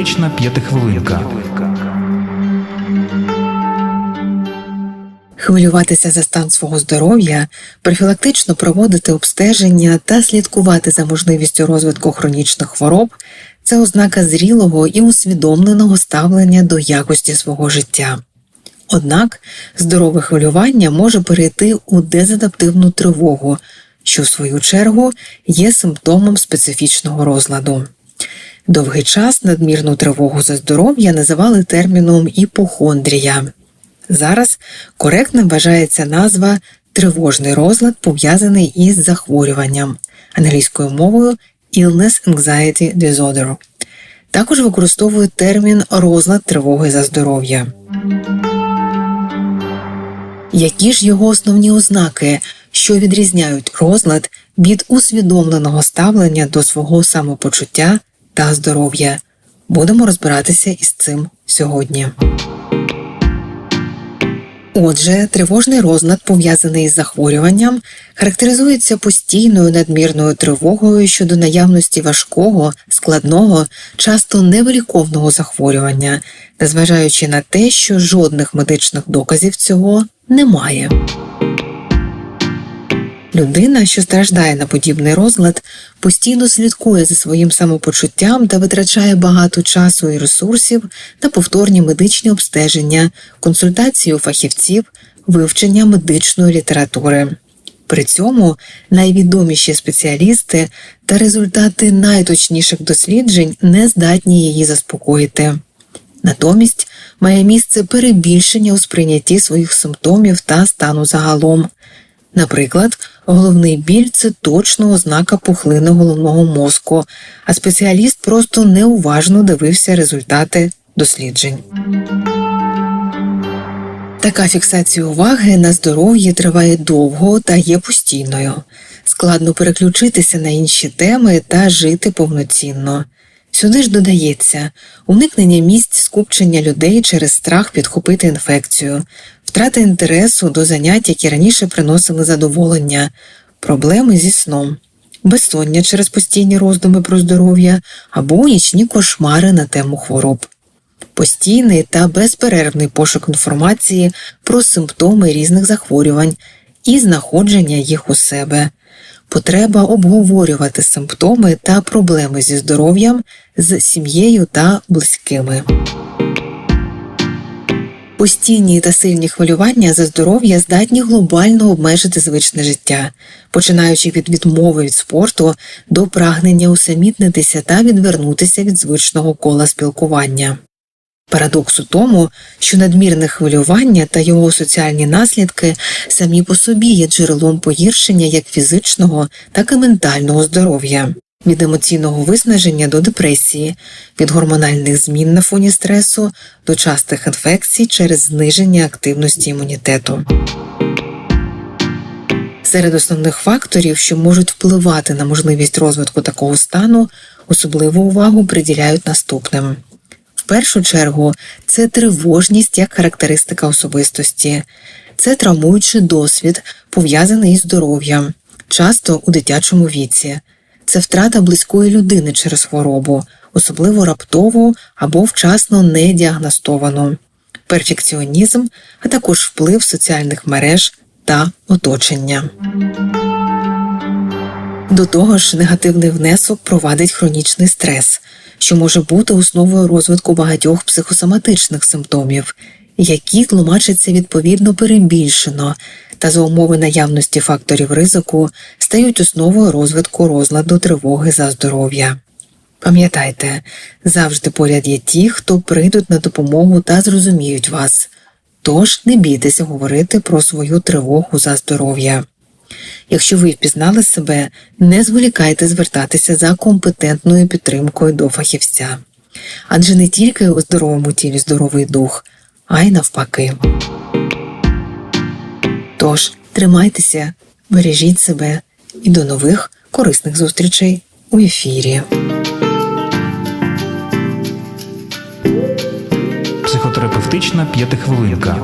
Психотерапевтична п'ятихвилинка. Хвилюватися за стан свого здоров'я, профілактично проводити обстеження та слідкувати за можливістю розвитку хронічних хвороб це ознака зрілого і усвідомленого ставлення до якості свого життя. Однак здорове хвилювання може перейти у дезадаптивну тривогу, що в свою чергу є симптомом специфічного розладу. Довгий час надмірну тривогу за здоров'я називали терміном іпохондрія. Зараз коректним вважається назва тривожний розлад, пов'язаний із захворюванням англійською мовою Illness Anxiety Disorder. Також використовують термін розлад тривоги за здоров'я. Які ж його основні ознаки, що відрізняють розлад від усвідомленого ставлення до свого самопочуття та здоров'я? Будемо розбиратися із цим сьогодні. Отже, тривожний розлад, пов'язаний із захворюванням, характеризується постійною надмірною тривогою щодо наявності важкого, складного, часто невиліковного захворювання, незважаючи на те, що жодних медичних доказів цього немає. Людина, що страждає на подібний розлад, постійно слідкує за своїм самопочуттям та витрачає багато часу і ресурсів на повторні медичні обстеження, консультації у фахівців, вивчення медичної літератури. При цьому найвідоміші спеціалісти та результати найточніших досліджень не здатні її заспокоїти. Натомість має місце перебільшення у сприйнятті своїх симптомів та стану загалом. Наприклад, головний біль це точно ознака пухлини головного мозку, а спеціаліст просто неуважно дивився результати досліджень. Така фіксація уваги на здоров'ї триває довго та є постійною. Складно переключитися на інші теми та жити повноцінно. Сюди ж додається уникнення місць скупчення людей через страх підхопити інфекцію, втрата інтересу до занять, які раніше приносили задоволення, проблеми зі сном, безсоння через постійні роздуми про здоров'я або нічні кошмари на тему хвороб. Постійний та безперервний пошук інформації про симптоми різних захворювань і знаходження їх у себе, потреба обговорювати симптоми та проблеми зі здоров'ям з сім'єю та близькими. Постійні та сильні хвилювання за здоров'я здатні глобально обмежити звичне життя, починаючи від відмови від спорту до прагнення усамітнитися та відвернутися від звичного кола спілкування. Парадокс у тому, що надмірне хвилювання та його соціальні наслідки самі по собі є джерелом погіршення як фізичного, так і ментального здоров'я, від емоційного виснаження до депресії, від гормональних змін на фоні стресу до частих інфекцій через зниження активності імунітету. Серед основних факторів, що можуть впливати на можливість розвитку такого стану, особливу увагу приділяють наступним. Першу чергу це тривожність як характеристика особистості, це травмуючий досвід, пов'язаний із здоров'ям, часто у дитячому віці, це втрата близької людини через хворобу, особливо раптову або вчасно не діагностовану, перфекціонізм, а також вплив соціальних мереж та оточення. До того ж, негативний внесок провадить хронічний стрес, що може бути основою розвитку багатьох психосоматичних симптомів, які тлумачаться відповідно перебільшено та за умови наявності факторів ризику стають основою розвитку розладу тривоги за здоров'я. Пам'ятайте, завжди поряд є ті, хто прийдуть на допомогу та зрозуміють вас, тож не бійтеся говорити про свою тривогу за здоров'я. Якщо ви впізнали себе, не зволікайте звертатися за компетентною підтримкою до фахівця. Адже не тільки у здоровому тілі здоровий дух, а й навпаки. Тож тримайтеся, бережіть себе і до нових корисних зустрічей у ефірі. Психотерапевтична п'ятихвилинка.